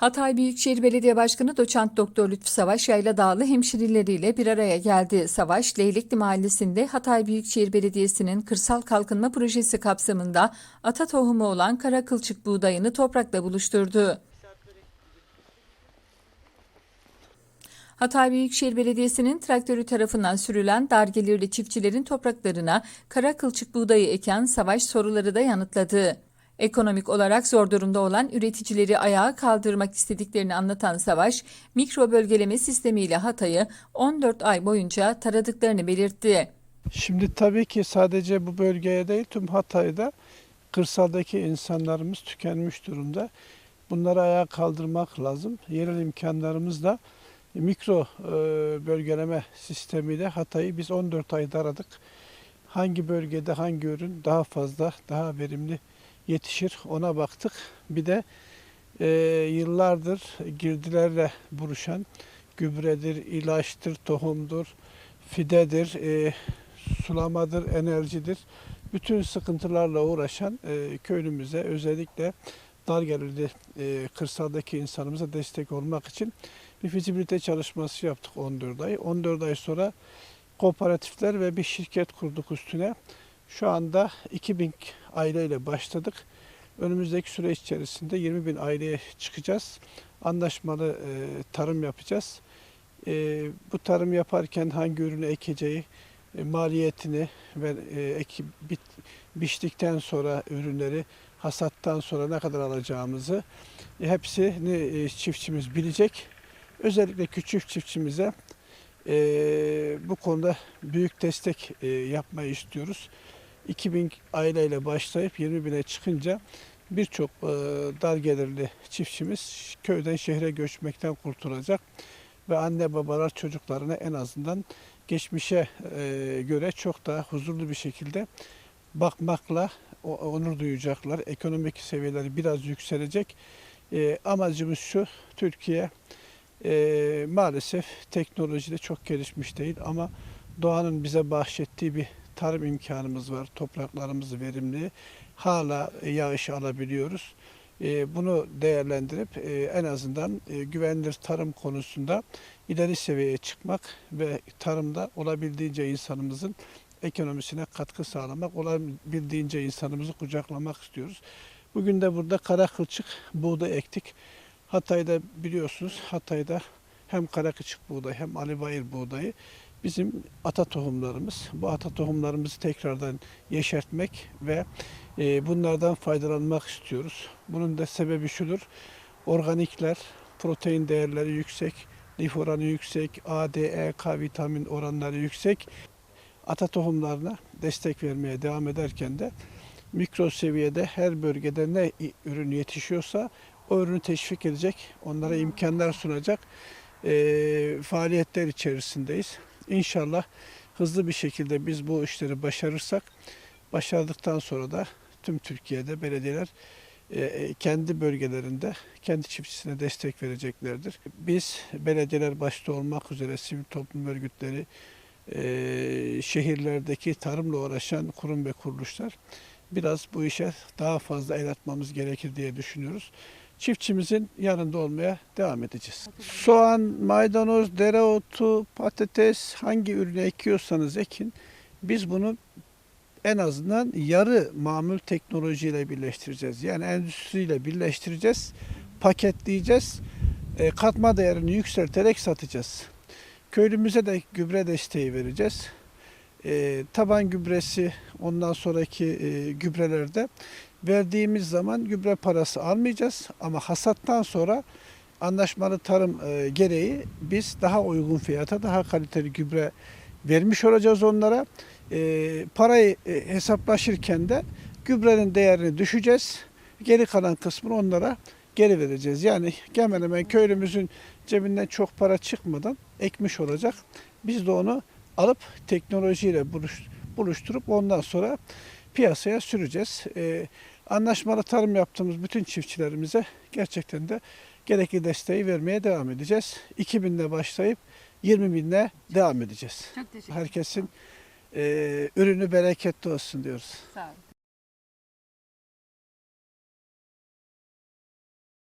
Hatay Büyükşehir Belediye Başkanı Doçent Doktor Lütfü Savaş Yayla Dağlı hemşirileriyle bir araya geldi. Savaş, Leylikli Mahallesi'nde Hatay Büyükşehir Belediyesi'nin kırsal kalkınma projesi kapsamında ata tohumu olan kara kılçık buğdayını toprakla buluşturdu. Hatay Büyükşehir Belediyesi'nin traktörü tarafından sürülen dar gelirli çiftçilerin topraklarına kara kılçık buğdayı eken Savaş soruları da yanıtladı. Ekonomik olarak zor durumda olan üreticileri ayağa kaldırmak istediklerini anlatan Savaş, mikro bölgeleme sistemiyle Hatay'ı 14 ay boyunca taradıklarını belirtti. Şimdi tabii ki sadece bu bölgeye değil tüm Hatay'da kırsaldaki insanlarımız tükenmiş durumda. Bunları ayağa kaldırmak lazım. Yerel imkanlarımızla mikro e, bölgeleme sistemiyle Hatay'ı biz 14 ay taradık. Hangi bölgede hangi ürün daha fazla, daha verimli yetişir ona baktık. Bir de e, yıllardır girdilerle buruşan gübredir, ilaçtır, tohumdur, fidedir, e, sulamadır, enerjidir. Bütün sıkıntılarla uğraşan e, köylümüze özellikle dar gelirli e, kırsaldaki insanımıza destek olmak için bir fizibilite çalışması yaptık 14 ay. 14 ay sonra kooperatifler ve bir şirket kurduk üstüne. Şu anda 2000 aileyle başladık. Önümüzdeki süreç içerisinde 20 bin aileye çıkacağız. Anlaşmalı e, tarım yapacağız. E, bu tarım yaparken hangi ürünü ekeceği, e, maliyetini ve e, eki, bit, biçtikten sonra ürünleri hasattan sonra ne kadar alacağımızı e, hepsini e, çiftçimiz bilecek. Özellikle küçük çiftçimize e, bu konuda büyük destek e, yapmayı istiyoruz. 2000 aileyle başlayıp 20 bine çıkınca birçok e, dar gelirli çiftçimiz köyden şehre göçmekten kurtulacak ve anne babalar çocuklarına en azından geçmişe e, göre çok daha huzurlu bir şekilde bakmakla onur duyacaklar. Ekonomik seviyeleri biraz yükselecek. E, amacımız şu, Türkiye e, maalesef teknolojide çok gelişmiş değil ama doğanın bize bahşettiği bir tarım imkanımız var. Topraklarımız verimli. Hala yağış alabiliyoruz. E, bunu değerlendirip e, en azından e, güvenilir tarım konusunda ileri seviyeye çıkmak ve tarımda olabildiğince insanımızın ekonomisine katkı sağlamak, olabildiğince insanımızı kucaklamak istiyoruz. Bugün de burada kara kılçık buğday ektik. Hatay'da biliyorsunuz Hatay'da hem kara kılçık buğday hem Ali Bayır buğdayı bizim ata tohumlarımız. Bu ata tohumlarımızı tekrardan yeşertmek ve e, bunlardan faydalanmak istiyoruz. Bunun da sebebi şudur. Organikler, protein değerleri yüksek, lif oranı yüksek, A, D, E, K vitamin oranları yüksek. Ata tohumlarına destek vermeye devam ederken de mikro seviyede her bölgede ne ürün yetişiyorsa o ürünü teşvik edecek, onlara imkanlar sunacak e, faaliyetler içerisindeyiz. İnşallah hızlı bir şekilde biz bu işleri başarırsak, başardıktan sonra da tüm Türkiye'de belediyeler e, kendi bölgelerinde kendi çiftçisine destek vereceklerdir. Biz belediyeler başta olmak üzere sivil toplum örgütleri, e, şehirlerdeki tarımla uğraşan kurum ve kuruluşlar biraz bu işe daha fazla el atmamız gerekir diye düşünüyoruz. Çiftçimizin yanında olmaya devam edeceğiz. Soğan, maydanoz, dereotu, patates hangi ürünü ekiyorsanız ekin biz bunu en azından yarı mamul teknolojiyle birleştireceğiz. Yani endüstriyle birleştireceğiz, paketleyeceğiz, e, katma değerini yükselterek satacağız. Köylümüze de gübre desteği vereceğiz. E, taban gübresi ondan sonraki e, gübrelerde verdiğimiz zaman gübre parası almayacağız ama hasattan sonra anlaşmalı tarım e, gereği biz daha uygun fiyata daha kaliteli gübre vermiş olacağız onlara. E, parayı e, hesaplaşırken de gübrenin değerini düşeceğiz. Geri kalan kısmını onlara geri vereceğiz. Yani hemen hemen köylümüzün cebinden çok para çıkmadan ekmiş olacak. Biz de onu alıp teknolojiyle buluş, buluşturup ondan sonra piyasaya süreceğiz. Ee, anlaşmalı tarım yaptığımız bütün çiftçilerimize gerçekten de gerekli desteği vermeye devam edeceğiz. 2000'le başlayıp 20 binle devam edeceğiz. Çok teşekkür Herkesin e, ürünü bereketli olsun diyoruz. Sağ olun.